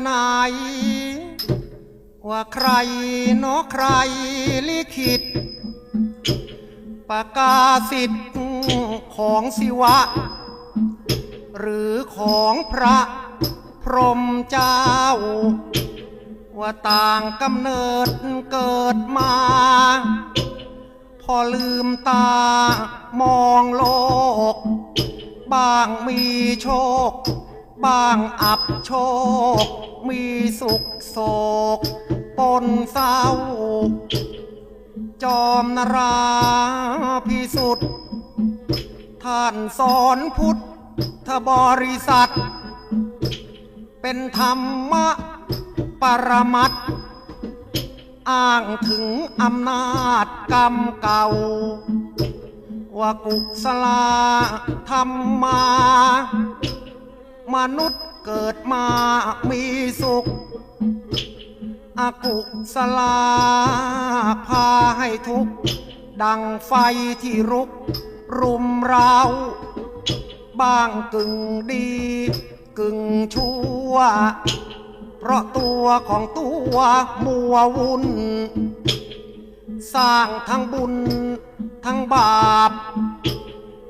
ไหนว่าใครเนาะใครลิขิตประกาศสิทธิ์ของศิวะ หรือของพระพรหมเจ้า ว่าต่างกำเนิดเกิดมา พอลืมตามองโลก บ้างมีโชค บางอับโชค มีสุขโศก ปนเศร้า จอมนราพิสุทธิ์ท่านสอนพุทธบริษัท เป็นธรรมะปรมัตอ้างถึงอำนาจกรรมเก่า ว่ากุศลาธรรมมา มนุษย์เกิดมามีสุข อกุศลาพาให้ทุกข์ ดังไฟที่รุก รุมเรา บ้างกึ่งดีกึ่งชั่ว เพราะตัวของตัวมัววุ่น สร้างทั้งบุญทั้งบาป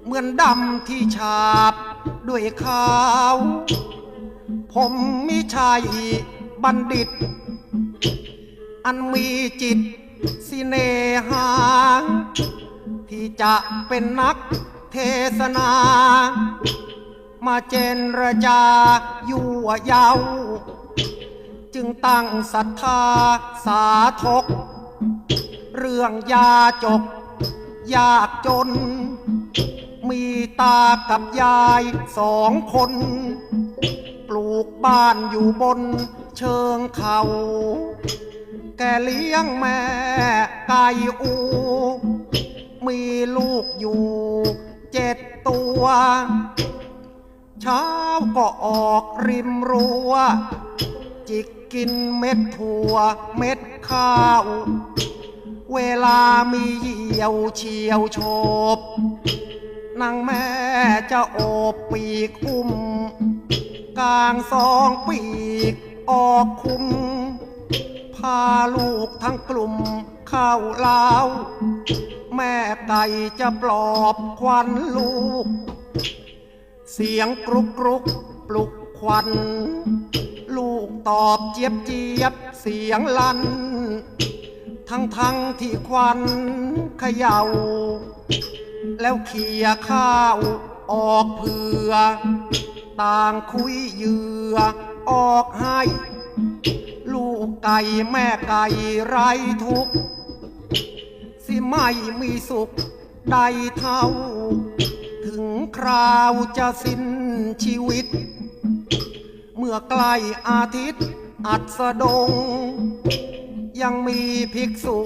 เหมือนดำที่ฉาบ ด้วยขาว ผมมิชัยบัณฑิต อันมีจิตสิเนหา ที่จะเป็นนักเทศนา มาเจนรจาอยู่เยาวจึงตั้งศรัทธาสาธกเรื่องยาจก ยากจน ตากับยายสองคน ปลูกบ้านอยู่บนเชิงเขา แกเลี้ยงแม่ไก่อู มีลูกอยู่เจ็ดตัว เช้าก็ออกริมรั้วจิกกินเม็ดถั่วเม็ดข้าว เวลามีเหี่ยวเฉียวโฉบ นางแม่จะโอบปีกอุ้ม กลางสองปีกออกคุม พาลูกทั้งกลุ่มเข้าเล้าว แม่ไก่จะปลอบควันลูก เสียงกรุกกรุกปลุกควัน ลูกตอบเจี๊ยบเจี๊ยบเสียงลันทั้งทั้งที่ควันเขยา่า แล้วเขี่ยข้าวออกเผื่อ ต่างคุยเหยื่อออกให้ ลูกไก่แม่ไก่ไรทุก สิไม่มีสุขใดเท่า ถึงคราวจะสิ้นชีวิต เมื่อใกล้อาทิตย์อัสดง ยังมีภิกษุ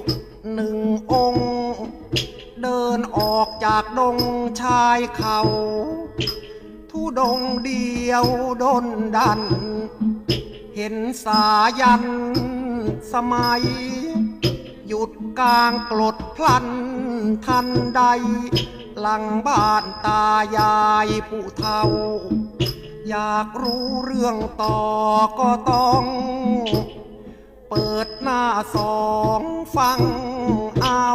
หนึ่งองค์ เดินออกจากดงชายเขา ทุดงเดียวดนดัน เห็นสายันสมัย หยุดกลางกลดพลันทันใด หลังบ้านตายายผู้เฒ่า อยากรู้เรื่องต่อก็ต้อง เปิดหน้าสองฟังเอา